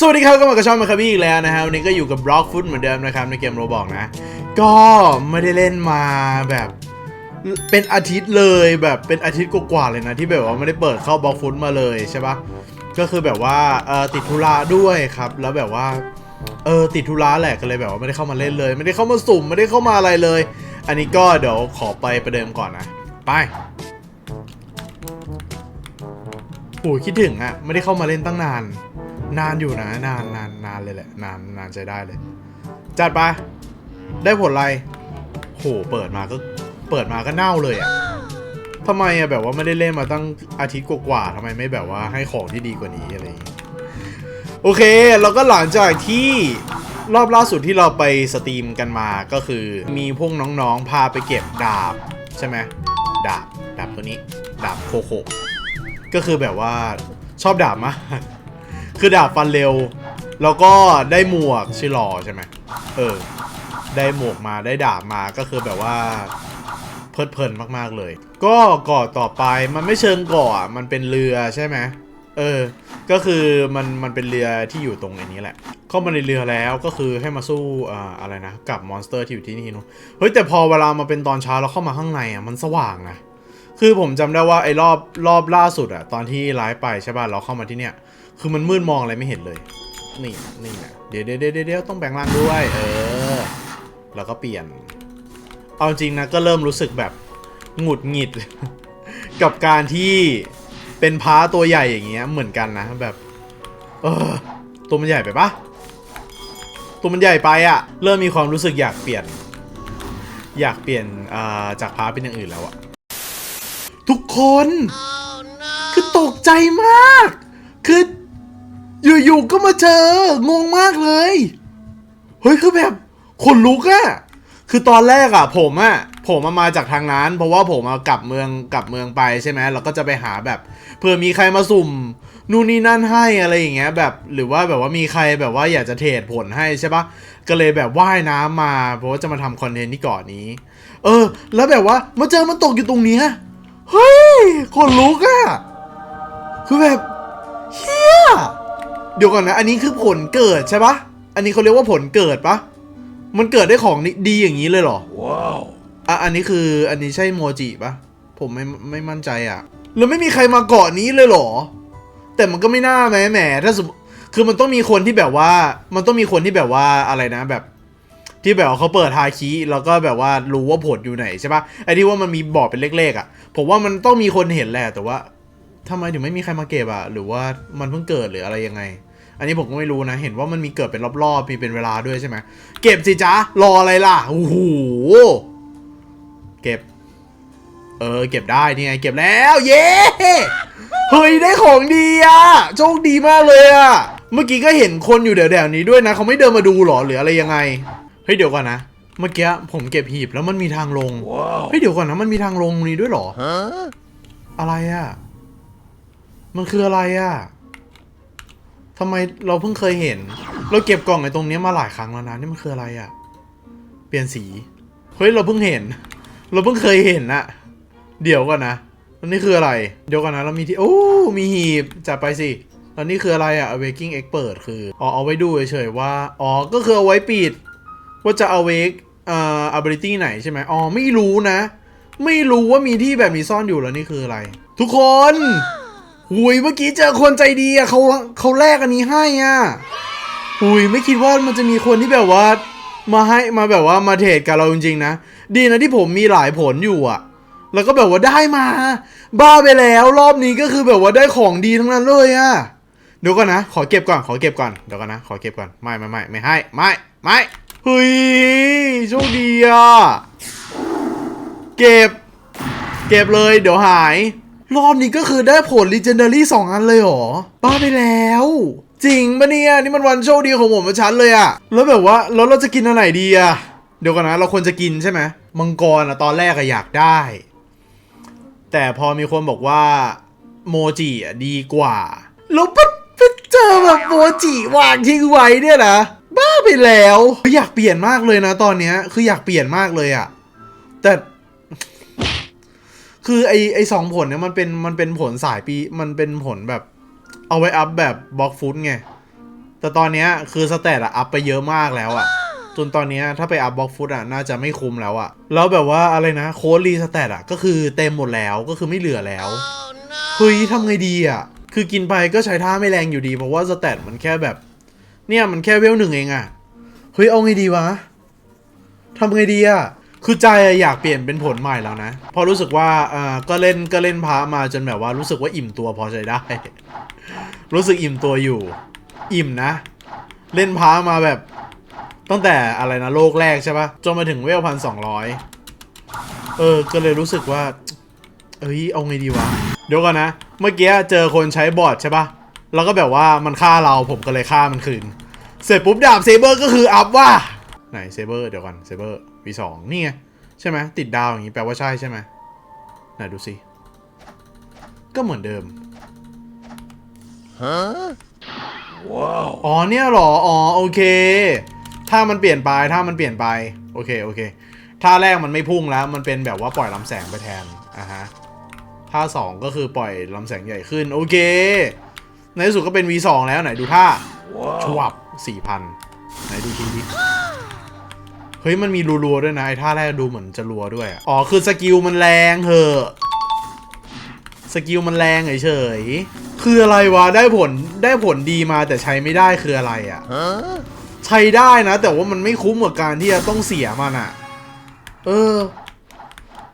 สวัสดีครับก็มากับช่องมาคาบี้อีกแล้วนะฮะวันนี้ก็อยู่กับบล็อกฟุตเหมือนเดิมนะครับในเกมโรบอกนะ ก็ไม่ได้เล่นมาแบบเป็นอาทิตย์เลยแบบเป็นอาทิตย์กว่าๆเลยนะ ที่แบบว่าไม่ได้เปิดเข้าบล็อกฟุตมาเลยใช่ปะก็คือแบบว่าเออติดธุระด้วยครับ แล้วแบบว่าเออติดธุระแหละก็เลยแบบว่าไม่ได้เข้ามาเล่นเลย ไม่ได้เข้ามาสุ่มไม่ได้เข้ามาอะไรเลย อันนี้ก็เดี๋ยวขอไปประเดิมก่อนนะไปโอ้ยคิดถึงอะไม่ได้เข้ามาเล่นตั้งนาน นานอยู่นะนานนานนานเลยแหละนานนานใจได้เลย จัดไป ได้ผลอะไรโหเปิดมาก็เปิดมาก็เน่าเลยอะทำไมอะแบบว่าไม่ได้เล่นมาตั้งอาทิตย์กว่าๆทำไมไม่แบบว่าให้ของที่ดีกว่านี้อะไรอย่างงี้โอเคแล้วก็หลังจากที่รอบล่าสุดที่เราไปสตรีมกันมาก็คือมีพวกน้องๆ พาไปเก็บดาบใช่ไหมดาบดาบตัวนี้ ดาบโคโคก็คือแบบว่าชอบดาบมาก คือดาบฟันเร็ว แล้วก็ได้หมวกชื่อหลอใช่ไหมเออ ได้หมวกมาได้ดาบมาก็คือแบบว่าเพลิดเพลินมากๆเลย ก็เกาะต่อไปมันไม่เชิงเกาะอมันเป็นเรือใช่ไหมเออ ก็คือมันมันเป็นเรือที่อยู่ตรงไอ้นี้แหละ เข้ามาในเรือแล้วก็คือให้มาสู้อ่าอะไรนะ กับมอนสเตอร์ที่อยู่ที่นี่เนอะเฮ้ยแต่พอเวลามาเป็นตอนเช้าแล้วเข้ามาข้างในอะมันสว่างนะคือผมจำได้ว่าไอ้รอบรอบล่าสุดอะตอนที่ไลฟ์ไปใช่ป่ะเราเข้ามาที่เนี่ย คือมันมืดมองอะไรไม่เห็นเลย นี่นี่นะเดี๋ยวเดี๋ยวเดี๋ยวเดี๋ยวต้องแบ่งร่างด้วย เออ แล้วก็เปลี่ยน เอาจริงนะก็เริ่มรู้สึกแบบหงุดหงิด กับการที่เป็นพ้าตัวใหญ่อย่างเงี้ยเหมือนกันนะแบบ เออ ตัวมันใหญ่ไปปะตัวมันใหญ่ไปอะเริ่มมีความรู้สึกอยากเปลี่ยน อยากเปลี่ยนอ่าจากพ้าเป็นอย่างอื่นแล้วอะทุกคนคือตกใจมาก คือ อยู่ๆก็มาเจองงมากเลย เฮ้ยคือแบบขนลุกอะคือตอนแรกอะผมอะผมมามาจากทางนั้น เพราะว่าผมมากลับเมืองกลับเมืองไปใช่ไหมแล้วก็จะไปหาแบบเผื่อมีใครมาสุ่มนู่นนี่นั่นให้อะไรอย่างเงี้ยแบบหรือว่าแบบว่ามีใครแบบว่าอยากจะเทรดผลให้ใช่ปะก็เลยแบบว่ายน้ำมา เพราะว่าจะมาทำคอนเทนต์ที่เกาะนนี้ เออ แล้วแบบว่ามาเจอมันตกอยู่ตรงนี้เฮ้ยขนลุกอะคือแบบเฮีย เดี๋ยวก่อนนะ อันนี้คือผลเกิดใช่ปะอันนี้เขาเรียกว่าผลเกิดปะมันเกิดได้ของดีอย่างนี้เลยเหรอ ว้าว อะ อันนี้คือ อันนี้ใช่โมจิปะผมไม่ไม่มั่นใจอะ แล้วไม่มีใครมาเกาะนี้เลยเหรอ แต่มันก็ไม่น่าแหมแหมถ้าสมมติคือมันต้องมีคนที่แบบว่า มันต้องมีคนที่แบบว่าอะไรนะแบบ ที่แบบว่าเขาเปิดฮาคิแล้วก็แบบว่ารู้ว่าผลอยู่ไหนใช่ปะไอ้ที่ว่ามันมีบอกเป็นเลขๆอะ ผมว่ามันต้องมีคนเห็นแหละแต่ว่าทำไมถึงไม่มีใครมาเก็บอะ หรือว่ามันเพิ่งเกิดหรืออะไรยังไง อันนี้ผมก็ไม่รู้นะ เห็นว่ามันมีเกิดเป็นรอบๆมีเป็นเวลาด้วยใช่ไหมเก็บสิจ๊ะรออะไรล่ะโอ้โหเก็บ เออ เก็บได้นี่ไงเก็บแล้ว เย้เฮ้ยได้ของดีอะโชคดีมากเลยอะเมื่อกี้ก็เห็นคนอยู่แถวๆนี้ด้วยนะเขาไม่เดินมาดูหรอหรืออะไรยังไงเฮ้ยเดี๋ยวก่อนนะเมื่อกี้ผมเก็บหีบแล้วมันมีทางลงว้าวเฮ้ยเดี๋ยวก่อนนะมันมีทางลงนี้ด้วยเหรอฮะอะไรอะ่ะ มันคืออะไรอะ่ะ ทำไมเราเพิ่งเคยเห็น เราเก็บกล่องไอ้ตรงนี้มาหลายครั้งแล้วนะนี่มันคืออะไรอะ่ะเปลี่ยนสี เฮ้ยเราเพิ่งเห็น เราเพิ่งเคยเห็นอะเดี๋ยวก่อนนะแล้วนี่คืออะไร เดี๋ยวก่อนนะเรามีที่โอ้ มีหีบจัดไปสิแล้วนี่คืออะไรอะ awaking expert คืออ๋อเอาไว้ดูเฉยๆว่า อ๋อ ก็คือเอาไว้ปิด ว่าจะ awake เอ่อ ability ไหนใช่ไหมอ๋อ ไม่รู้นะ ไม่รู้ว่ามีที่แบบนี้ซ่อนอยู่แล้วนี่คืออะไร ทุกคน หุยเมื่อกี้เจอคนใจดีอะเขาเขาแลกอันนี้ให้อะหุยไม่คิดว่ามันจะมีคนที่แบบว่า มาให้มาแบบว่ามาเทรดกับเราจริงๆนะ ดีนะที่ผมมีหลายผลอยู่อะแล้วก็แบบว่าได้มา บ้าไปแล้วรอบนี้ก็คือแบบว่าได้ของดีทั้งนั้นเลยอะเดี๋ยวก่อนนะ ขอเก็บก่อน ขอเก็บก่อน เดี๋ยวก่อนนะ ขอเก็บก่อน ไม่ไม่ไม่ไม่ให้ ไม่ ไม่ เฮ้ย โชคดีอะ เก็บ เก็บเลย เดี๋ยวหาย รอบนี้ก็คือได้ผล Legendary สองอันเลยเหรอ บ้าไปแล้ว จริงปะเนี่ย นี่มันวันโชคดีของผมมาชันเลยอะแล้วแบบว่าแล้วเราจะกินอันไหนดีอะเดี๋ยวก่อนนะ เราควรจะกินใช่ไหมมังกรอะตอนแรกอะอยากได้ แต่พอมีคนบอกว่าโมจิอะดีกว่าแล้วไปไปเจอแบบโมจิวางทิ้งไว้เนี่ยนะบ้าไปแล้วอยากเปลี่ยนมากเลยนะ ตอนเนี้ยคืออยากเปลี่ยนมากเลยอะแต่ คือไอไอสองผลเนี่ยมันเป็นมันเป็นผลสายปีมันเป็นผลแบบเอาไว้อัพแบบบล็อกฟุตไง แต่ตอนเนี้ยคือสเตตอะอัพไปเยอะมากแล้วอะจนตอนเนี้ยถ้าไปอัพบล็อกฟุตอะน่าจะไม่คุ้มแล้วอะแล้วแบบว่าอะไรนะโค้ดรีสเตตอะก็คือเต็มหมดแล้วก็คือไม่เหลือแล้วเฮ้ยทำไงดีอะคือกินไปก็ใช้ท่าไม่แรงอยู่ดี เพราะว่าสเตตมันแค่แบบ เนี่ยมันแค่เวลหนึ่งเองอะเฮ้ยเอาไงดีวะทำไงดีอะ คือใจอยากเปลี่ยนเป็นผลใหม่แล้วนะ พอรู้สึกว่าอ่าก็เล่นก็เล่นพระมาจนแบบว่ารู้สึกว่าอิ่มตัวพอใช้ได้ รู้สึกอิ่มตัวอยู่ อิ่มนะ เล่นพระมาแบบ ตั้งแต่อะไรนะโลกแรกใช่ปะจนมาถึงเวลพันสองร้อยเออ ก็เลยรู้สึกว่า เอ้ย เอาไงดีวะ เดี๋ยวก่อนนะ เมื่อกี้เจอคนใช้บอร์ดใช่ปะแล้วก็แบบว่ามันฆ่าเราผมก็เลยฆ่ามันคืน เสร็จปุ๊บดาบเซเบอร์ก็คืออัพว่า ไหนเซเบอร์เดี๋ยวก่อนเซเบอร์วีสองนี่ไง ใช่ไหมติดดาวอย่างนี้แปลว่าใช่ใช่ไหมไหนดูสิ ก็เหมือนเดิมอ๋อเนี่ยเหรอ อ๋อโอเค ถ้ามันเปลี่ยนไปถ้ามันเปลี่ยนไปโอเคโอเคท่าแรกมันไม่พุ่งแล้ว มันเป็นแบบว่าปล่อยลำแสงไปแทนอะฮะท่าสองก็คือปล่อยลำแสงใหญ่ขึ้น โอเค ในที่สุดก็เป็น V2 แล้วไหนดูท่าชวับสี่พันไหนดูทีดิเฮ้ยมันมีรัวๆด้วยนะไอ้ท่าแรกดูเหมือนจะรัวด้วยอะอ๋อคือสกิลมันแรงเหอะสกิลมันแรงเฉยๆคืออะไรวะได้ผลได้ผลดีมาแต่ใช้ไม่ได้คืออะไรอะ่ะใช้ได้นะ แต่ว่ามันไม่คุ้มกับการที่จะต้องเสียมันอะ่ะ เออ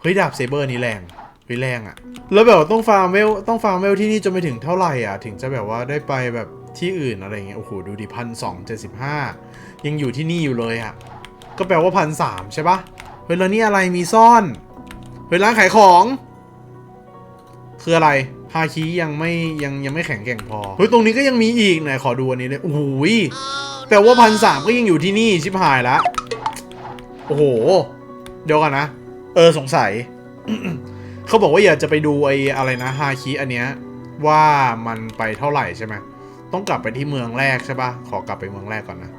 เฮ้ยดาบเซเบอร์นี้แรงเฮ้ยแรงอะ่ะ แล้วแบบว่าต้องฟาร์มเวลต้องฟาร์มเวลที่นี่จนไปถึงเท่าไหร่อะ ถึงจะแบบว่าได้ไปแบบที่อื่นอะไรเงี้ยโอ้โหดูดิพันสองเจ็ดสิบห้ายังอยู่ที่นี่อยู่เลยอะ่ะ ก็แปลว่าพันสามใช่ปะเฮ้ยแล้วนี่อะไรมีซ่อนเฮ้ยร้านขายของ คืออะไรฮาคิยังไม่ยังยังไม่แข็งแกร่งพอเฮ้ยตรงนี้ก็ยังมีอีกไหนขอดูอันนี้เลยโอ้โหยแปลว่าพันสามก็ยังอยู่ที่นี่ชิบหายละโอ้โห เดี๋ยวก่อนนะ เออสงสัย เขาบอกว่าอยากจะไปดูไอ้อะไรนะฮาคิอันเนี้ยว่ามันไปเท่าไหร่ใช่ไหมต้องกลับไปที่เมืองแรกใช่ปะขอกลับไปเมืองแรกก่อนนะ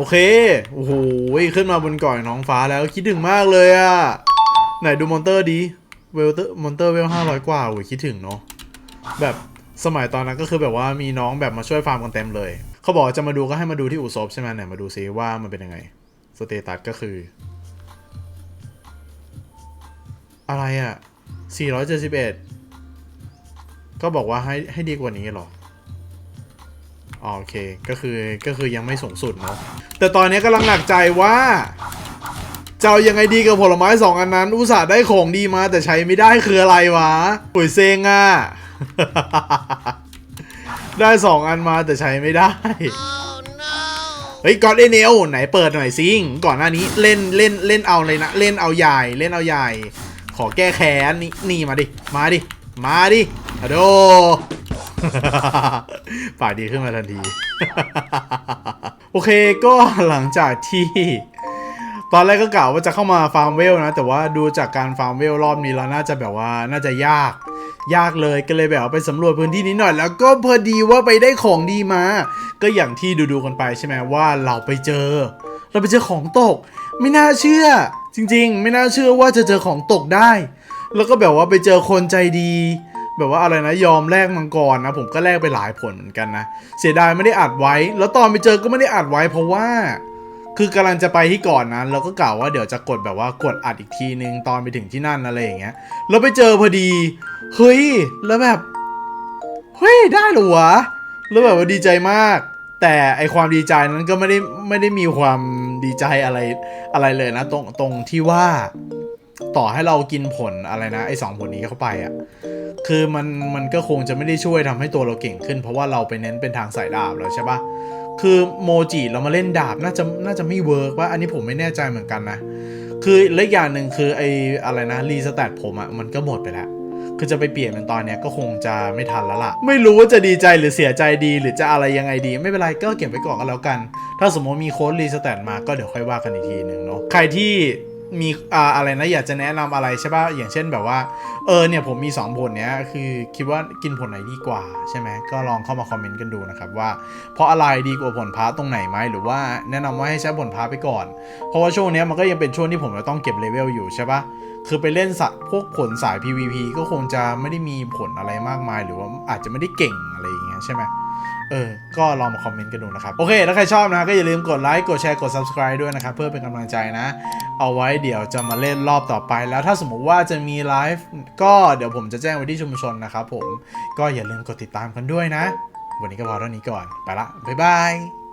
โอเค โอ้โห ขึ้นมาบนก่อยน้องฟ้าแล้วคิดถึงมากเลยอะไหนดูมอนเตอร์ดี เวลเตอร์มอนเตอร์เวลห้าร้อยกว่าโอ้ยคิดถึงเนาะ แบบสมัยตอนนั้นก็คือแบบว่ามีน้องแบบมาช่วยฟาร์มกันเต็มเลย เขาบอกจะมาดูก็ให้มาดูที่อุซบใช่ไหมไหนมาดูซิว่ามันเป็นยังไง สเตตัสก็คือ อะไรอะ471 ก็บอกว่าให้ให้ดีกว่านี้หรอ โอเค ก็คือก็คือยังไม่สูงสุดเนาะ แต่ตอนนี้กำลังหนักใจว่าจะเอายังไงดีกับผลไม้สองอันนั้น อุตส่าห์ได้ของดีมาแต่ใช้ไม่ได้คืออะไรวะปุ๋ยเซงอะ ได้สองอันมาแต่ใช้ไม่ได้ เฮ้ยก่อนเอเนลไหนเปิดหน่อยซิงก่อนหน้านี้เล่นเล่นเล่นเอาเลยนะ เล่นเอาใหญ่เล่นเอาใหญ่ ขอแก้แค้นนี่นี่มาดิ มาดิ มาดิอะโด ฝ่ายดีขึ้นมาทันที โอเคก็หลังจากที่ตอนแรกก็กล่าวว่าจะเข้ามาฟาร์มเวลนะ แต่ว่าดูจากการฟาร์มเวลรอบนี้แล้วน่าจะแบบว่าน่าจะยาก ยากเลยก็เลยแบบไปสำรวจพื้นที่นี้หน่อย แล้วก็พอดีว่าไปได้ของดีมา ก็อย่างที่ดูๆกันไปใช่ไหมว่าเราไปเจอ เราไปเจอของตก ไม่น่าเชื่อ จริง ๆ ไม่น่าเชื่อว่าจะเจอของตกได้ แล้วก็แบบว่าไปเจอคนใจดี แบบว่าอะไรนะยอมแลกมังกรนะ ผมก็แลกไปหลายผลเหมือนกันนะ เสียดายไม่ได้อัดไว้ แล้วตอนไปเจอก็ไม่ได้อัดไว้เพราะว่า คือกำลังจะไปที่ก่อนนั้นแล้วก็กล่าวว่าเดี๋ยวจะกดแบบว่ากดอัดอีกทีนึงตอนไปถึงที่นั่นอะไรอย่างเงี้ยแล้วไปเจอพอดีเฮ้ยแล้วแบบเฮ้ยได้หรอวะแล้วแบบว่าดีใจมาก แต่ไอความดีใจนั้นก็ไม่ได้ไม่ได้มีความดีใจอะไรอะไรเลยนะ ตรงตรงที่ว่า ต่อให้เรากินผลอะไรนะไอ้สองผลนี้เข้าไปอะ่ะคือมันมันก็คงจะไม่ได้ช่วยทำให้ตัวเราเก่งขึ้น เพราะว่าเราไปเน้นเป็นทางสายดาบแล้วใช่ปะคือโมจิเรามาเล่นดาบน่าจะน่าจะไม่เวิร์กว่าอันนี้ผมไม่แน่ใจเหมือนกันนะ คือและอีกอย่างหนึ่งคือไอ้อะไรนะรีสแตทผมอะ่ะมันก็หมดไปแล้วคือจะไปเปลี่ยนเป็นตอนเนี้ยก็คงจะไม่ทันแล้วล่ะ ไม่รู้ว่าจะดีใจหรือเสียใจดี หรือจะอะไรยังไงดี ไม่เป็นไรก็เก็บไว้ก่อนก็แล้วกัน ถ้าสมมติมีโค้ดรีสแตทมาก็เดี๋ยวค่อยว่ากันอีกทีหนึ่งเนาะใครที่ มีอ่าอะไรนะอยากจะแนะนำอะไรใช่ป่ะอย่างเช่นแบบว่า เออเนี่ยผมมี 2 ผลเนี้ยคือคิดว่ากินผลไหนดีกว่าใช่ไหมก็ลองเข้ามาคอมเมนต์กันดูนะครับว่า เพราะอะไรดีกว่าผลพาร์ตตรงไหนไหมหรือว่าแนะนำว่าให้ใช้ผลพาร์ตไปก่อน เพราะว่าช่วงเนี้ยมันก็ยังเป็นช่วงที่ผมจะต้องเก็บเลเวลอยู่ใช่ป่ะคือไปเล่นสะพวกผลสาย PVP ก็คงจะไม่ได้มีผลอะไรมากมาย หรือว่าอาจจะไม่ได้เก่งอะไรอย่างเงี้ยใช่ไหมเออ ก็ลองมาคอมเมนต์กันดูนะครับ โอเค ถ้าใครชอบนะ ก็อย่าลืมกดไลค์ กดแชร์ กด subscribe ด้วยนะครับ เพื่อเป็นกำลังใจนะ เอาไว้เดี๋ยวจะมาเล่นรอบต่อไป แล้วถ้าสมมุติว่าจะมีไลฟ์ก็เดี๋ยวผมจะแจ้งไว้ที่ชุมชนนะครับผมก็อย่าลืมกดติดตามกันด้วยนะ วันนี้ก็พอเท่านี้ก่อน ไปละ บ๊ายบาย